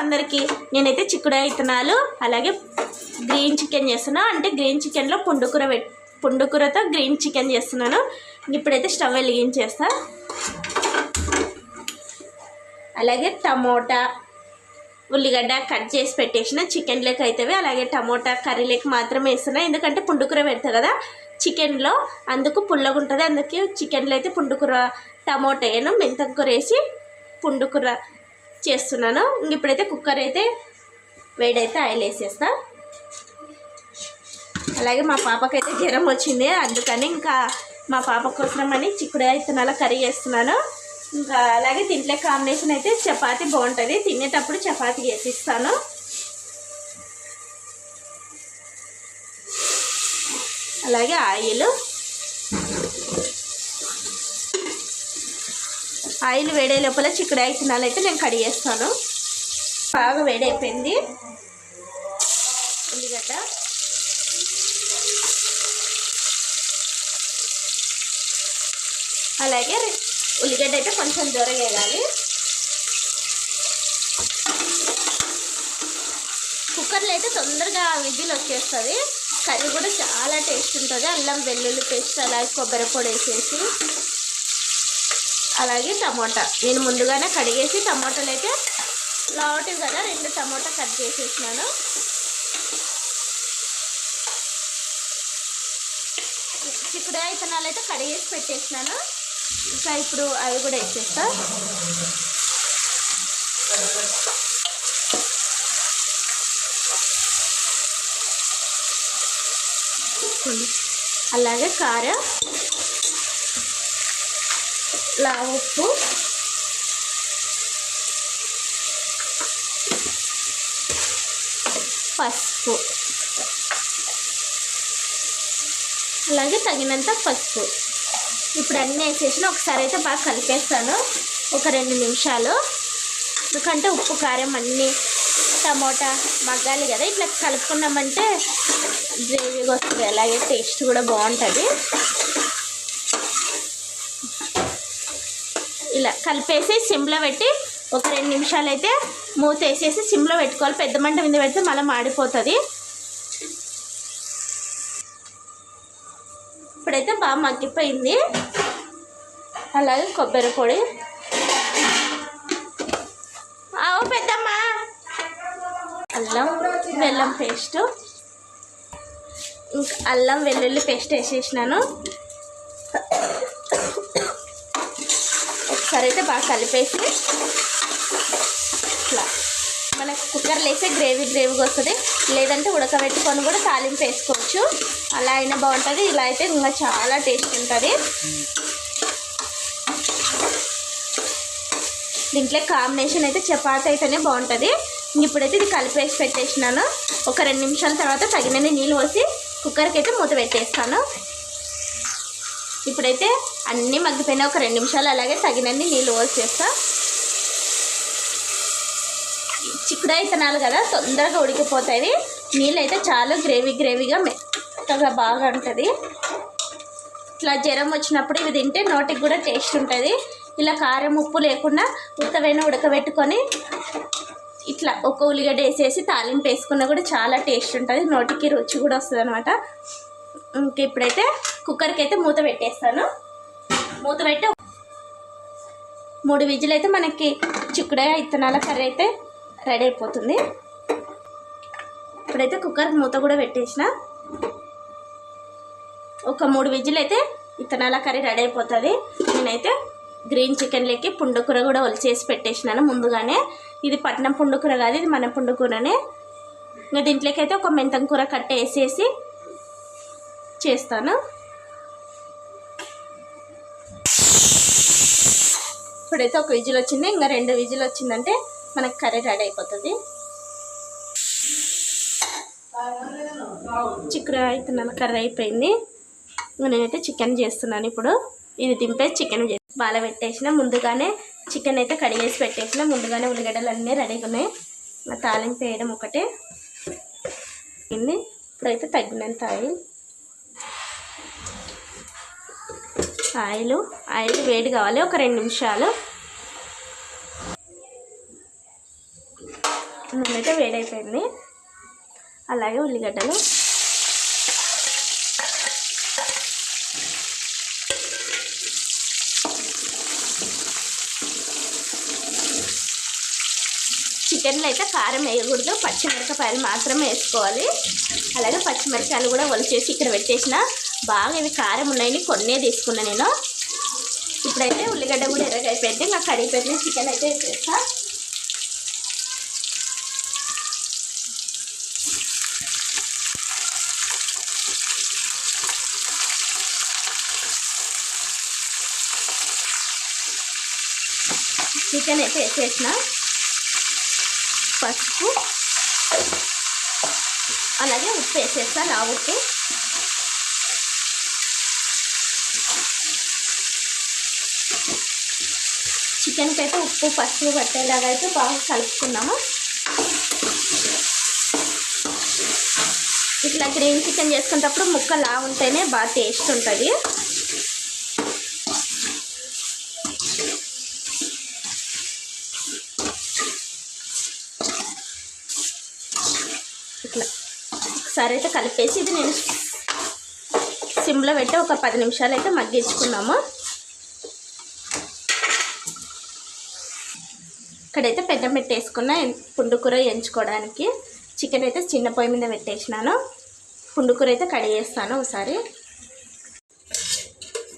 అందరికీ నేనైతే చిక్కుడు విత్తనాలు అలాగే గ్రీన్ చికెన్ చేస్తున్నా. అంటే గ్రీన్ చికెన్లో పుండుకూర పె పుండుకూరతో గ్రీన్ చికెన్ చేస్తున్నాను. ఇప్పుడైతే స్టవ్ వెలిగించేస్తా. అలాగే టమోటా ఉల్లిగడ్డ కట్ చేసి పెట్టేసిన చికెన్ లెక్క అవుతాయి అలాగే టమోటా కర్రీ లెక్క మాత్రమే వేస్తున్నా. ఎందుకంటే పుండుకూర పెడతా కదా చికెన్లో అందుకు పుల్లగా ఉంటుంది. అందుకే చికెన్లో అయితే పుండుకూర టమోటా వేయను మెంతం కూర వేసి పుండుకూర చేస్తున్నాను. ఇంక ఇప్పుడైతే కుక్కర్ అయితే వేడైతే ఆయిల్ వేసేస్తా అలాగే మా పాపకైతే జ్వరం వచ్చింది. అందుకని ఇంకా మా పాప కోసమని చిక్కుడు విత్తనాల కర్రీ చేస్తున్నాను. ఇంకా అలాగే తింట్లే కాంబినేషన్ అయితే చపాతి బాగుంటుంది. తినేటప్పుడు చపాతి చేసిస్తాను. అలాగే ఆయిల్ ఆయిల్ వేడే లోపల చిక్కుడు విత్తనాలు అయితే నేను కడిగేస్తాను బాగా వేడైపోయింది. ఉల్లిగడ్డ. అలాగే ఉల్లిగడ్డ అయితే కొంచెం దొరగేయాలి కుక్కర్లో అయితే తొందరగా విధులు వచ్చేస్తుంది. కర్రీ కూడా చాలా టేస్ట్ ఉంటుంది. అల్లం వెల్లుల్లి పేస్ట్ అలాగే కొబ్బరి పొడి వేసేసి. అలాగే టమోటా. నేను ముందుగానే కడిగేసి టమాటాలు అయితే లావుటివి కదా రెండు టమోటా కట్ చేసేసినాను. చిక్కుడు విత్తనాలు అయితే కడిగేసి పెట్టేసినాను. ఇంకా ఇప్పుడు అవి కూడా వేసేస్తా. అలాగే కారం. లా ఉప్పు పసుపు అలాగే తగినంత పసుపు ఇప్పుడు అన్నీ వేసేసిన ఒకసారి అయితే బాగా కలిపేస్తాను ఒక రెండు నిమిషాలు ఎందుకంటే ఉప్పు కారం అన్నీ టమోటా మగ్గాలి కదా ఇట్లా కలుపుకున్నామంటే గ్రేవీగా వస్తుంది అలాగే టేస్ట్ కూడా బాగుంటుంది ఇలా కలిపేసి సిమ్లో పెట్టి ఒక రెండు నిమిషాలు అయితే మూత వేసేసి సిమ్లో పెట్టుకోవాలి. పెద్ద మంట మీద పెడితే మళ్ళీ మాడిపోతుంది. ఇప్పుడైతే బాగా మగ్గిపోయింది. అలాగే కొబ్బరి పొడి. ఆవు పెద్దమ్మ! అల్లం బెల్లం పేస్ట్. ఇంకా అల్లం వెల్లుల్లి పేస్ట్ వేసేసినాను. ఒకసారి అయితే బాగా కలిపేసి ఇట్లా మనకు కుక్కర్లో వేస్తే గ్రేవీ గ్రేవీగా వస్తుంది. లేదంటే ఉడకబెట్టుకొని కూడా తాలింపు వేసుకోవచ్చు. అలా అయినా బాగుంటుంది. ఇలా అయితే ఇంకా చాలా టేస్ట్ ఉంటుంది. దీంట్లో కాంబినేషన్ అయితే చపాతి అయితేనే బాగుంటుంది. ఇప్పుడైతే ఇది కలిపేసి పెట్టేసినాను. ఒక రెండు నిమిషాల తర్వాత తగినన్ని నీళ్ళు పోసి కుక్కర్కి అయితే మూత పెట్టేస్తాను. ఇప్పుడైతే అన్నీ మగ్గిపోయినా ఒక రెండు నిమిషాలు అలాగే తగినన్ని నీళ్ళు పోసేస్తా చిక్కుడు విత్తనాలు కదా తొందరగా ఉడికిపోతాయి. నీళ్ళు అయితే చాలా గ్రేవీ గ్రేవీగా మెత్తగా బాగా ఉంటుంది. ఇట్లా జ్వరం వచ్చినప్పుడు ఇవి తింటే నోటికి కూడా టేస్ట్ ఉంటుంది. ఇలా కారం ఉప్పు లేకుండా ఉత్తవైన ఉడకబెట్టుకొని ఇట్లా ఒక ఉల్లిగడ్డ వేసేసి తాలింపు వేసుకున్నా కూడా చాలా టేస్ట్ ఉంటుంది. నోటికి రుచి కూడా వస్తుంది అనమాట ఇంక ఇప్పుడైతే కుక్కర్కి అయితే మూత పెట్టేస్తాను. మూత పెట్టి మూడు విజులు అయితే మనకి చిక్కుడుగా ఇత్తనాల కర్రీ అయితే రెడీ అయిపోతుంది. ఇప్పుడైతే కుక్కర్ మూత కూడా పెట్టేసిన. ఒక మూడు విజులు అయితే ఇత్తనాల కర్రీ రెడీ అయిపోతుంది. నేనైతే గ్రీన్ చికెన్లోకి పుండుకూర కూడా ఒలిచేసి పెట్టేసినాను ముందుగానే. ఇది పట్నం పుండుకూర కాదు ఇది మన పుండుకూరనే ఇంకా దీంట్లోకి అయితే ఒక మెంతం కూర కట్ట వేసేసి చేస్తాను. ఇప్పుడైతే ఒక విజిల్ వచ్చింది. ఇంకా రెండు విజిల్ వచ్చిందంటే మనకు కర్రీ రెడీ అయిపోతుంది. చికెన్ అయితే కర్రీ అయిపోయింది. ఇంకా నేనైతే చికెన్ చేస్తున్నాను ఇప్పుడు. ఇది దింపే చికెన్ చేసి బాల పెట్టేసిన. ముందుగానే చికెన్ అయితే కడిగేసి పెట్టేసిన. ముందుగానే ఉల్లిగడ్డలు అన్నీ రెడీగా ఉన్నాయి. తాలింపు వేయడం ఒకటే. ఇప్పుడైతే తగ్గినంత ఆయిల్. ఆయిల్ ఆయిల్ వేడి కావాలి ఒక రెండు నిమిషాలు. నూనె అయితే వేడైపోయింది. అలాగే ఉల్లిగడ్డలు. చికెన్లో అయితే కారం వేయకూడదు. పచ్చిమిరపకాయలు మాత్రమే వేసుకోవాలి. అలాగే పచ్చిమిరపకాయలు కూడా ఒలిచేసి ఇక్కడ పెట్టేసిన బాగా ఇవి కారం ఉన్నాయని కొన్నే తీసుకున్నా నేను. ఇప్పుడైతే ఉల్లిగడ్డ కూడా ఎర్రగైపోయింది నాకు కడిగి పెట్టిన చికెన్ అయితే వేసేస్తా. చికెన్ అయితే వేసేసిన. పసుపు. అలాగే ఉప్పు వేసేస్తా నా ఉప్పు. చికెన్కి అయితే ఉప్పు పసుపు పట్టేలాగా అయితే బాగా కలుపుకున్నాము. ఇట్లా గ్రీన్ చికెన్ చేసుకునేటప్పుడు ముక్క లా ఉంటేనే బాగా టేస్ట్ ఉంటుంది. ఇట్లా ఒకసారి అయితే కలిపేసి ఇది నేను సిమ్లో పెట్టి ఒక పది నిమిషాలు అయితే మగ్గించుకున్నాము. ఇక్కడైతే పెద్ద పెట్టేసుకున్న పుండుకూర ఎంచుకోవడానికి చికెన్ అయితే చిన్న పొయ్యి మీద పెట్టేసినాను. పుండుకూర అయితే కడిగేస్తాను ఒకసారి.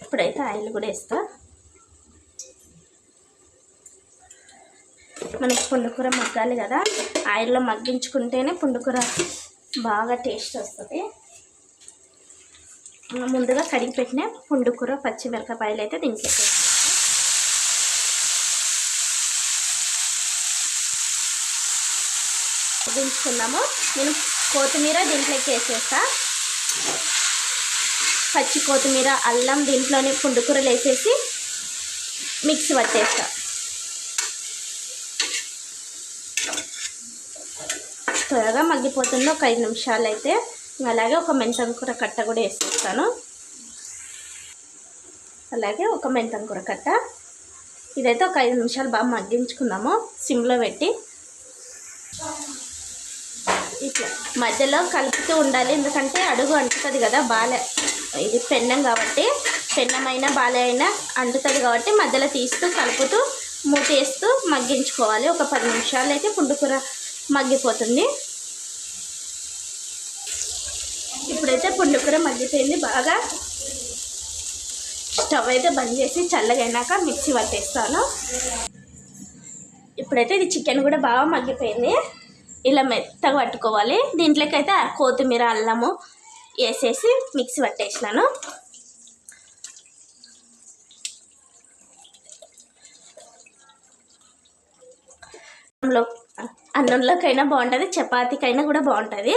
ఇప్పుడైతే ఆయిల్ కూడా వేస్తా. మనకి పుండుకూర మగ్గాలి కదా. ఆయిల్లో మగ్గించుకుంటేనే పుండుకూర బాగా టేస్ట్ వస్తుంది. ముందుగా కడిగి పెట్టిన పుండుకూర పచ్చిమిరపకాయలు అయితే దీంట్లో వేసేస్తా. దించుకున్నాము నేను కొత్తిమీర దీంట్లోకి వేసేస్తా. పచ్చి కొత్తిమీర అల్లం దీంట్లోనే పుండుకూరలు వేసేసి మిక్సీ పట్టేస్తా. త్వరగా మగ్గిపోతుంది. ఒక ఐదు నిమిషాలు అయితే అలాగే ఒక మెంతంకూర కట్ట కూడా వేసేస్తాను. అలాగే ఒక మెంతంకూర కట్ట. ఇదైతే ఒక ఐదు నిమిషాలు బాగా మగ్గించుకుందాము. సిమ్లో పెట్టి ఇట్లా మధ్యలో కలుపుతూ ఉండాలి. ఎందుకంటే అడుగు అంటుతుంది కదా బాలే. ఇది పెన్నం కాబట్టి పెన్నమైనా బాలే అయినా అంటుతుంది కాబట్టి మధ్యలో తీస్తూ కలుపుతూ మూటేస్తూ మగ్గించుకోవాలి. ఒక పది నిమిషాలు అయితే పుండుకూర మగ్గిపోతుంది. ఇప్పుడైతే పుండుకూర మగ్గిపోయింది. బాగా స్టవ్ అయితే బంద్ చేసి చల్లగైనాక మిక్సీ పట్టేస్తాను. ఇప్పుడైతే ఇది చికెన్ కూడా బాగా మగ్గిపోయింది. ఇలా మెత్తగా పట్టుకోవాలి. దీంట్లోకి అయితే కొత్తిమీర అల్లము వేసేసి మిక్సీ పట్టేసినాను. అన్నంలో అన్నంలోకైనా బాగుంటుంది చపాతీకైనా కూడా బాగుంటుంది.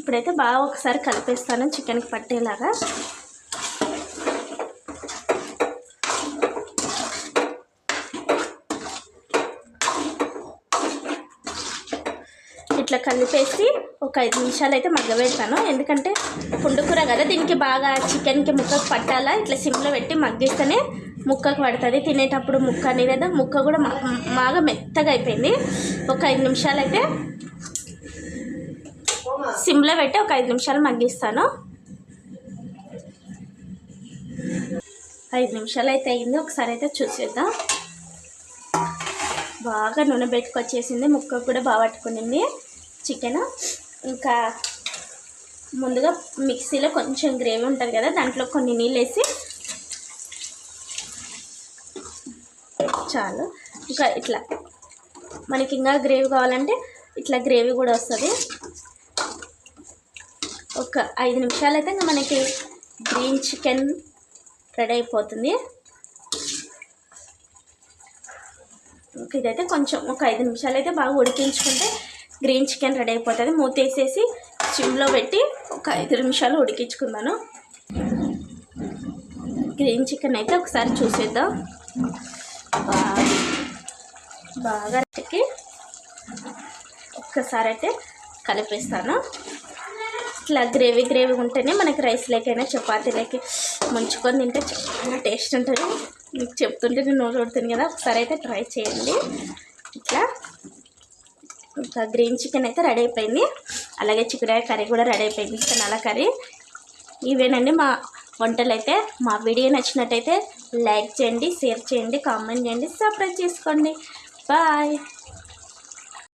ఇప్పుడైతే బాగా ఒకసారి కలిపేస్తాను చికెన్కి పట్టేలాగా. ఇట్లా కలిపేసి ఒక ఐదు నిమిషాలు అయితే మగ్గబెడతాను. ఎందుకంటే పుండుకూర కదా దీనికి బాగా చికెన్కి ముక్కకు పట్టాలా? ఇట్లా సిమ్లో పెట్టి మగ్గిస్తేనే ముక్కకు పడుతుంది. తినేటప్పుడు ముక్క అనేది కదా ముక్క కూడా మా- బాగా మెత్తగా అయిపోయింది. ఒక ఐదు నిమిషాలు అయితే సిమ్లో పెట్టి ఒక ఐదు నిమిషాలు మగ్గిస్తాను. ఐదు నిమిషాలు అయితే అయింది. ఒకసారి అయితే చూసేద్దాం. బాగా నూనె పెట్టుకొచ్చేసింది ముక్క కూడా బాగా పట్టుకునింది. చికెన్. ఇంకా ముందుగా మిక్సీలో కొంచెం గ్రేవీ ఉంటుంది కదా దాంట్లో కొన్ని నీళ్ళు వేసి చాలు. ఇంకా ఇట్లా మనకి ఇంకా గ్రేవీ కావాలంటే ఇట్లా గ్రేవీ కూడా వస్తుంది. ఒక ఐదు నిమిషాలు అయితే ఇంకా మనకి గ్రీన్ చికెన్ రెడీ అయిపోతుంది. ఇంక ఇదైతే కొంచెం ఒక ఐదు నిమిషాలు అయితే బాగా ఉడికించుకుంటే గ్రీన్ చికెన్ రెడీ అయిపోతుంది. మూత వేసేసి చిమ్లో పెట్టి ఒక ఐదు నిమిషాలు ఉడికించుకుందాను. గ్రీన్ చికెన్ అయితే ఒకసారి చూసేద్దాం. బాగా బాగా ఒక్కసారి అయితే కలిపేస్తాను. ఇట్లా గ్రేవీ గ్రేవీ ఉంటేనే మనకి రైస్లోకైనా చపాతీలోకి ముంచుకొని తింటే చాలా టేస్ట్ ఉంటుంది. మీకు చెప్తుంటే నేను నోరు కొడుతుంది కదా. ఒకసారి అయితే ట్రై చేయండి. ఇట్లా ఇంకా గ్రీన్ చికెన్ అయితే రెడీ అయిపోయింది. అలాగే చికెన్ కర్రీ కూడా రెడీ అయిపోయింది. Chicken curry. ఇవేనండి మా వంటలు అయితే. మా వీడియో నచ్చినట్టయితే లైక్ చేయండి షేర్ చేయండి కామెంట్ చేయండి సబ్స్క్రైబ్ చేసుకోండి. బాయ్.